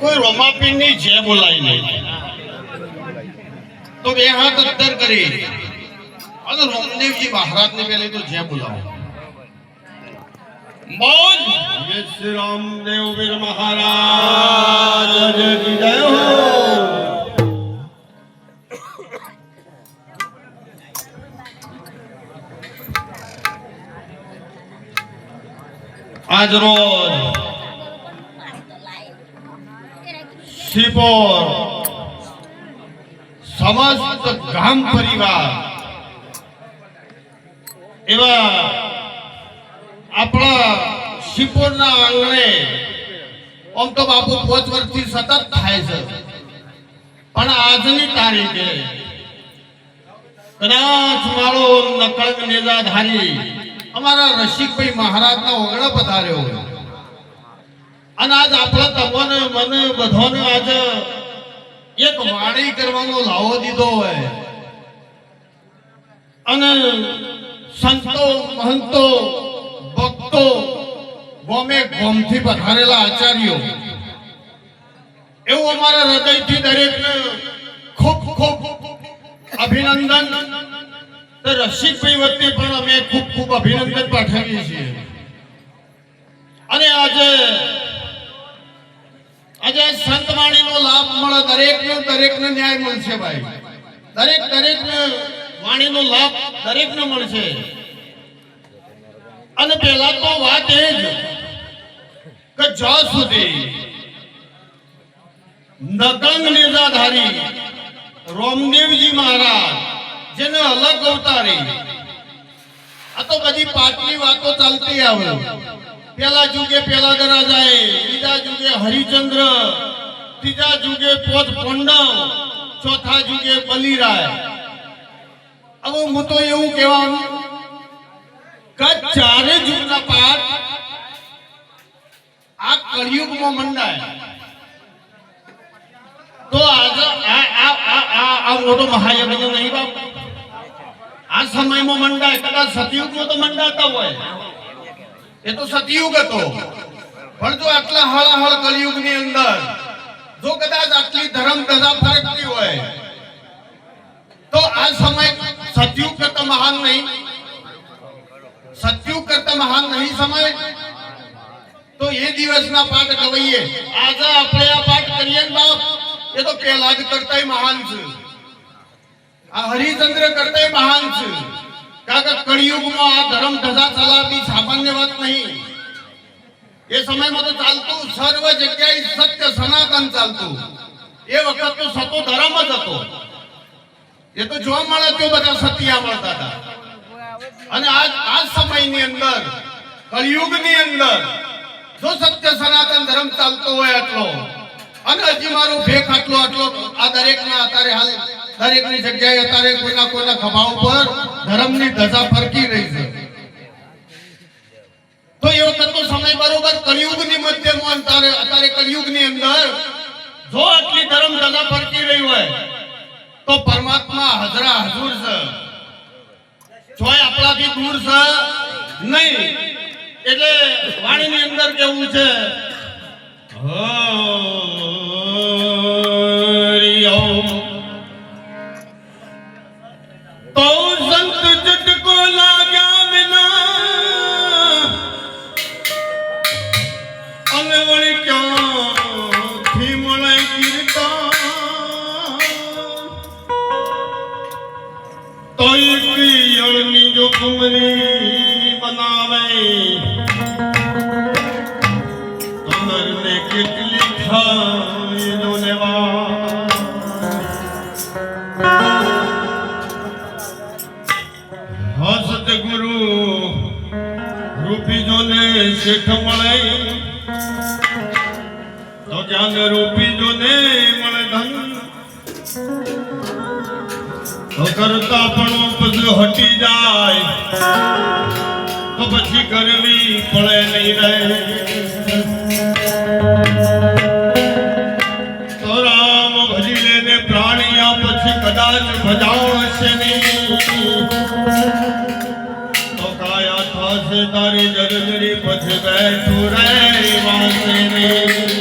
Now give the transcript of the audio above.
કોઈ રોમાપીરની જે બોલાય નહીં તો બે હાથ અત્તર કરી અને રોમદેવજી મહારાજને પેલી તો જે બોલાવો બોલ જય શ્રી રામદેવ વીર મહારાજ કી જય હો આજ સિપોર સમસ્ત ગામ પરિવાર એવા આપણા સિપોરના આંગણે આમ તો બાપુ પાંચ વર્ષથી સતત થાય છે. પણ આજની તારીખે કદાચ મારો નકળક નેજાધારી અમારા રસિકભાઈ મહારાજના ઓગણા પધાર્યો હોય. અને આજ આપણા તમને મને, બધાને આજે એક વાણી કરવાનો લાવો દીધો હોય. અને સંતો, મહંતો, ભક્તો ગોમે ગોમથી પધારેલા આચાર્યો, એવું અમારા હૃદયથી દરેકને ખૂબ ખૂબ અભિનંદન. રસિક રસિકભાઈ વચ્ચે પણ અમે ખૂબ ખૂબ અભિનંદન પાઠવીએ છીએ. અને આજે આજે સંતવાણીનો લાભ મળે, દરેકને દરેકને ન્યાય મળશે ભાઈ. દરેક, દરેકને વાણીનો લાભ દરેકને મળશે. અને પહેલા તો વાત એ જ કે જ્યાં સુધી નગંગ નિરાધારી રોમદેવજી મહારાજ, જેને અલગ અવતારી, આ તો બધી પાટલી વાતો ચાલતી આવે. પેલા જુગે પેલા દરા જાય બીજા જુગે હરિચંદ્ર, ત્રીજા જુગે પોત પંડવ, ચોથા જુગે બલિરાય. હવે હું તો એવું કહેવાનું, કે ચારે જુગના પાઠ આ કળિયુગમાં મંડાય. તો આ આ આ મોટો મહાયજ્ઞ નહીં બાપ. આ સમયમાં મંડાય, કદાચ સતયુગમાં તો મંડાતા હોય. એ તો સતયુગ હતો. પણ જો આટલા હળાહળ કલયુગની અંદર, જો કદાચ આટલી ધર્મ ધજા ફરકતી હોય, તો આ સમય સતયુગ કરતા મહાન નહીં. સતયુગ કરતા મહાન નહીં સમય. તો એ દિવસના પાઠ કહીએ. આજે આપણે આ પાઠ કરીએ ને બાપ, એ તો પહેલા જ કરતાય મહાન છે. આ હરિચંદ્ર કરતાય મહાન કારણ કે કળિયુગમાં આ ધર્મ ધજા ચલાવવી સામાન્ય વાત નહીં. એ સમયમાં તો ચાલતું, સર્વ જગ્યાએ સત્ય સનાતન ચાલતું. એ વખત તો સતો ધર્મ જ હતો. એ તો જોવા મળે તો બધા સત્યા મળતા હતા. અને આજ આ સમયની અંદર, કળિયુગની અંદર, જો સત્ય સનાતન ધર્મ ચાલતો હોય આટલો, અને હજી મારો ભેખ આટલો આટલો, આ દરેકના અત્યારે હાલ, દરેકની જગ્યાએ અત્યારે કોઈના કોઈના ખભા ઉપર ધર્મની ધજા ફરકી રહી છે. તો એ વખતનો સમય બરોબર કળિયુગની મધ્યમાં અત્યારે અત્યારે કળિયુગની અંદર જો આટલી ધર્મ ધજા ફરકી રહી હોય, તો પરમાત્મા હજરા હજુર છે. જોય આપણાથી દૂર છે, નહીં. એટલે વાણીની અંદર કેવું છે? હરિ કુમરી બનાવે કમરને કેટલી ખાવી જો લેવા હસત ગુરુ રૂપી જોને શેઠ મળે તો જ્ઞાન રૂપી જોને મળે ધન તો કરતા પણ પછી હટી જાય, તો પછી કરવી પડે નહીં રહે તો રામ ભજી લેને પ્રાણિયા પછી કદાચ ભજાવશે નહીં. તો કાયા થશે તારી જરજરી પછી બેઠું રે વાસે નહીં